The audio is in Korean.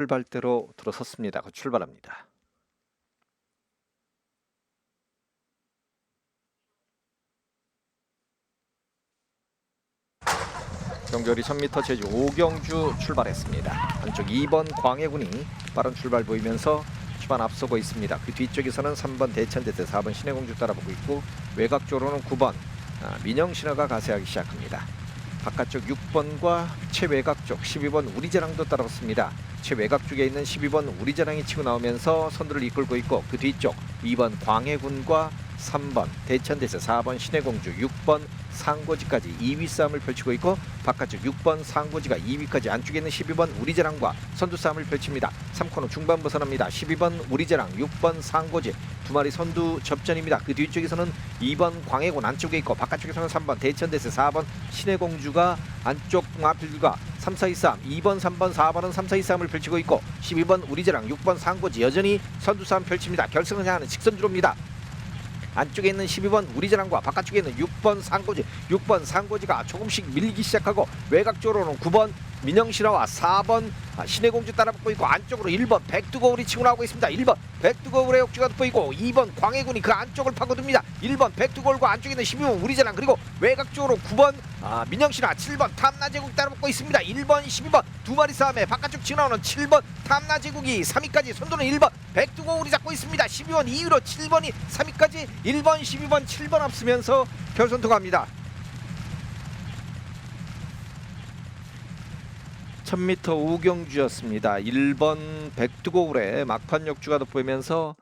출발대로 들어섰습니다. 곧 출발합니다. 경결이 1000m 제주 오경주 출발했습니다. 안쪽 2번 광해군이 빠른 출발 보이면서 초반 앞서고 있습니다. 그 뒤쪽에서는 3번 대천대대 4번 신해공주 따라보고 있고 외곽 쪽으로는 9번 아, 민영신화가 가세하기 시작합니다. 바깥쪽 6번과 최외곽 쪽 12번 우리자랑도 따라왔습니다. 최외곽 쪽에 있는 12번 우리자랑이 치고 나오면서 선두를 이끌고 있고 그 뒤쪽 2번 광해군과 3번 대천대세 4번 신해공주 6번 상고지까지 2위 싸움을 펼치고 있고 바깥쪽 6번 상고지가 2위까지 안쪽에 있는 12번 우리자랑과 선두 싸움을 펼칩니다. 3코너 중반 벗어납니다. 12번 우리자랑 6번 상고지 두 마리 선두 접전입니다. 그 뒤쪽에서는 2번 광해군 안쪽에 있고 바깥쪽에서는 3번 대천대세 4번 신해공주가 안쪽 마필과 3, 4, 2, 3 2번, 3번, 4번은 3, 4, 2, 3을 펼치고 있고 12번 우리자랑 6번 상고지 여전히 선두 싸움 펼칩니다. 결승을 향하는 직선주로입니다. 안쪽에 있는 12번 우리자랑과 바깥쪽에 있는 6번 상고지. 6번 상고지가 조금씩 밀기 시작하고 외곽 쪽으로는 9번 민영신화와 4번 아, 신해공주 따라붙고 있고 안쪽으로 1번 백두거울이 치고 나오고 있습니다. 1번 백두거울의 역주가 보이고 2번 광해군이 그 안쪽을 파고듭니다. 1번 백두거울과 안쪽에 있는 12번 우리자랑 그리고 외곽 쪽으로 9번 아, 민영신화 7번 탐나제국 따라붙고 있습니다. 1번 12번 두 마리 싸움에 바깥쪽 치고 나오는 7번 탐나제국이 3위까지 선두는 1번 백두거울이 잡고 있습니다. 12번 2위로 7번이 3위까지 1번 12번 7번 앞서면서 결선 통합니다 1000m 우경주였습니다. 1번 백두고울의 막판 역주가 돋보이면서